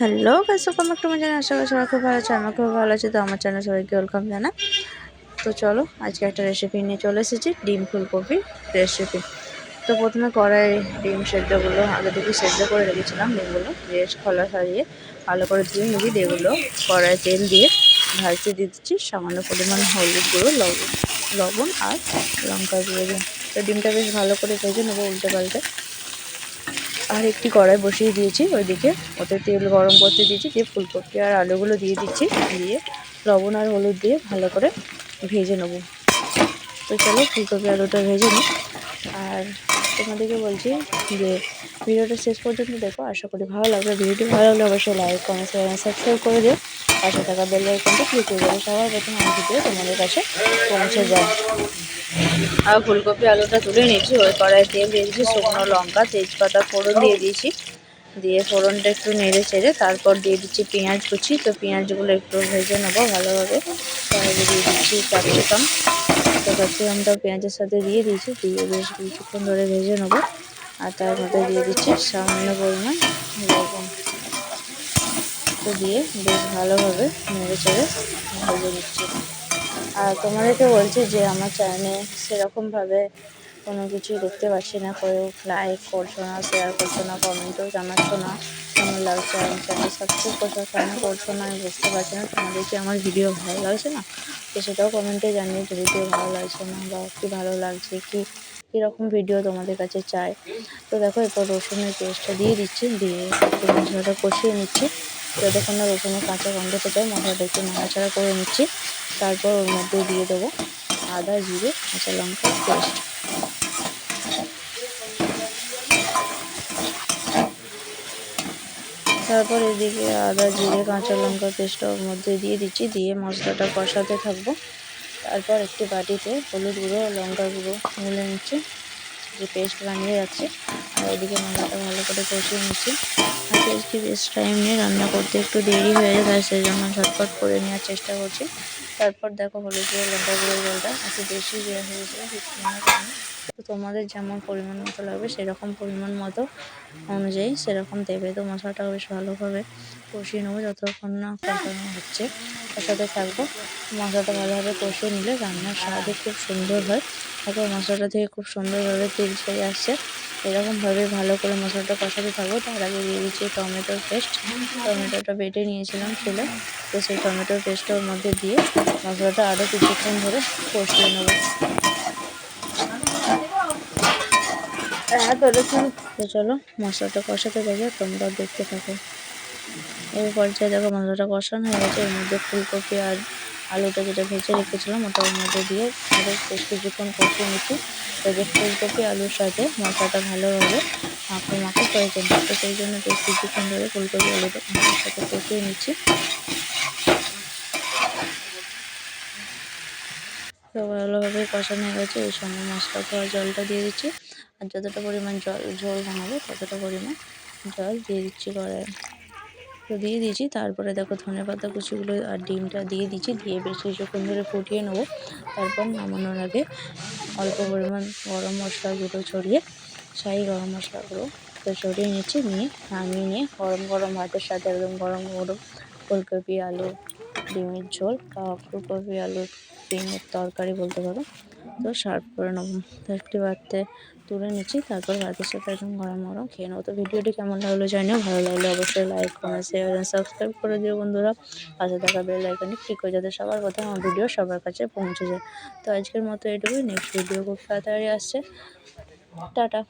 Hello guys welcome back to my channel আশা করি সবাই খুব ভালো আছে আমার খুব ভালো আছে। তো আমার চ্যানেল সবাইকে ওয়েলকাম জানা তো চলো, আজকে একটা রেসিপি নিয়ে চলে এসেছি, ডিম ফুলকপির রেসিপি তো প্রথমে কড়াই ডিম সেদ্ধগুলো আগে থেকে সেদ্ধ করে রেখেছিলাম ডিমগুলো, দিয়ে খোলা সারিয়ে ভালো করে ধুয়ে নিবি এগুলো কড়াই তেল দিয়ে ভাজতে দিচ্ছি। সামান্য পরিমাণ হলুদ গুঁড়ো লবণ লবণ আর লঙ্কা গুঁড়ো। তো ডিমটা বেশ ভালো করে ভেজে নেব উল্টে পাল্টে। আর একটি কড়াই বসিয়ে দিয়েছি, ওইদিকে ওতে তেল গরম করতে দিয়েছি, দিয়ে ফুলকপি আর আলুগুলো দিয়ে দিচ্ছি, দিয়ে লবণ আর হলুদ দিয়ে ভালো করে ভেজে নেব। তো চলো ফুলকপি আলুটা ভেজে নিই। আর তোমাদেরকে বলছি যে ভিডিওটা শেষ পর্যন্ত দেখো, আশা করি ভালো লাগবে। ভিডিওটি ভালো লাগলে অবশ্যই লাইক কমেন্ট সাবস্ক্রাইব করে দিও। পাশে থাকা বেল আইকনটা ক্লিক করে দেবে সবার প্রথমে ভিডিও তোমাদের কাছে পৌঁছে যায় আর ফুলকপি, আলুটা তুলে নিয়েছি, ওই কড়াই তেল দিয়ে দিয়েছি, শুকনো লঙ্কা, তেজপাতা ফোড়ন দিয়ে দিয়েছি। দিয়ে ফোড়নটা একটু নেড়ে চেড়ে তারপর দিয়ে দিচ্ছি পেঁয়াজ কুচি। তো পেঁয়াজগুলো একটু ভেজে নেব ভালোভাবে। তারপরে দিয়ে দিচ্ছি ক্যাপসিকাম তো ক্যাপসিকামটা পেঁয়াজের সাথে দিয়ে দিয়েছি, দিয়ে বেশ কিছুক্ষণ ধরে ভেজে নেব। আর তার মধ্যে দিয়ে দিচ্ছি সামান্য পরিমাণ লবণ। তো দিয়ে বেশ ভালোভাবে নেড়ে চেড়ে ভেজে দিচ্ছি আর তোমাদেরকে বলছি যে, আমার চ্যানেলে সেরকমভাবে কোনো কিছুই দেখতে পাচ্ছি না। কেউ লাইক করছ না শেয়ার করছ না কমেন্টও জানাচ্ছ না। কেমন লাগছে আমার চ্যানেল সাবস্ক্রাইব করছ কেন করছ না, আমি বুঝতে পারছি না। তোমাদের কি আমার ভিডিও ভালো লাগছে না? তো সেটাও কমেন্টে জানিয়ে ভিডিও ভালো লাগছে না বা কী ভালো লাগছে, কি কীরকম ভিডিও তোমাদের কাছে চাই তো দেখো, এরপর রসুনের পেস্টটা দিয়ে দিচ্ছি, দিয়ে মশলাটা কষিয়ে নিচ্ছি। যতক্ষণ না রসুনের কাঁচা গন্ধ থেকে মশলাটা একটু নাড়াচাড়া করে নিচ্ছি। তারপর ওর মধ্যে দিয়ে দেবো আদা, জিরে, কাঁচা লঙ্কা, পেস্ট। তারপর এদিকে আদা, জিরে, কাঁচা লঙ্কা পেস্টটা ওর মধ্যে দিয়ে দিচ্ছি, দিয়ে মশলাটা কষাতে থাকব। তারপর একটি বাটিতে হলুদ গুঁড়ো লঙ্কা গুঁড়ো গুলে নিচ্ছি। যে পেস্ট বানিয়ে যাচ্ছে আর ওইদিকে মশলাটা ভালো করে কষিয়ে নিচ্ছি। আজকে বেশ টাইম নিয়ে রান্না করতে একটু দেরি হয়ে যায় সেই জন্য ঝটপট করে নেওয়ার চেষ্টা করছি। তারপর দেখো হলুদ গুঁড়ো, লঙ্কা গুঁড়ো, জলটা, একটু বেশি দেওয়া হয়েছে তো তোমাদের যেমন পরিমাণ মতো লাগবে, সেরকম পরিমাণ মতো অনুযায়ী সেরকম দেবে। তো মশলাটা বেশ ভালোভাবে কষিয়ে নেব, যতক্ষণ না কষানো হচ্ছে। কষাতে থাকব। মশলাটা ভালোভাবে কষিয়ে নিলে রান্নার স্বাদও খুব সুন্দর হয়। তারপর মশলাটা থেকে খুব সুন্দরভাবে তেল ছেড়ে আসছে। এরকমভাবে ভালো করে মশলাটা কষাতে থাকব তার আগে দিয়ে দিচ্ছি টমেটোর পেস্ট। টমেটোটা বেটে নিয়েছিলাম ছিল তো সেই টমেটোর পেস্টটার মধ্যে দিয়ে মশলাটা আরও কিছুক্ষণ ধরে কষিয়ে নেব। হ্যাঁ তো চলো, মশলাটা কষাতে গেলে তোমরা দেখতে থাকো। এই পর্যায়ে দেখো, মশলাটা কষানো হয়ে গেছে। এর মধ্যে ফুলকপি আর আলুটা যেটা ভেজে রেখেছিলাম, ওটা ওর মধ্যে দিয়ে আরও বেশ কিছুক্ষণ কষিয়ে নিচ্ছি। তো ফুলকপি, আলুর সাথে মশলাটা ভালোভাবে মাখো মাখো প্রয়োজন তো সেই জন্য বেশ কিছুক্ষণ ধরে ফুলকপি, আলুটা মশলার সাথে কষিয়ে নিচ্ছি। ভালোভাবে কষানো হয়ে গেছে, এই সময় মশলা খাওয়া জলটা দিয়ে দিচ্ছি। আর যতটা পরিমাণ জল, ঝোল বানাবো ততটা পরিমাণ জল দিয়ে দিচ্ছি কড়াইয়ে দিয়ে দিয়েছি। তারপরে দেখো ধনে পাতা কুচিগুলো আর ডিমটা দিয়ে দিয়েছি। দিয়ে বেশ কিছুক্ষণ ধরে ফুটিয়ে নেব। তারপর নামানোর আগে অল্প পরিমাণ গরম মশলাগুলো ছড়িয়ে, শাহি গরম মশলাগুলো তো ছড়িয়ে নিচ্ছি। নিয়ে নামিয়ে নিয়ে গরম গরম ভাতের সাথে একদম গরম গরম ফুলকপি, আলু, ডিমের ঝোল ফুলকপি, আলুর ডিমের তরকারি বলতে পারো। তো সার্ভ করে নেব। একটি বাড়তে তুলে নিচ্ছি, তারপর ভাতের সাথে একদম গরম গরম খেয়ে নেব। তো ভিডিওটি কেমন লাগল জানিও, ভালো লাগলে অবশ্যই লাইক কমেন্ট শেয়ার এবং সাবস্ক্রাইব করে দিও বন্ধুরা। পাশে থাকা বেল আইকনে ক্লিক করে যাতে সবার কথা আমার ভিডিও সবার কাছে পৌঁছে যায়। তো আজকের মতো এটুকুই নেক্সট ভিডিও খুব তাড়াতাড়ি আসছে। টাটা।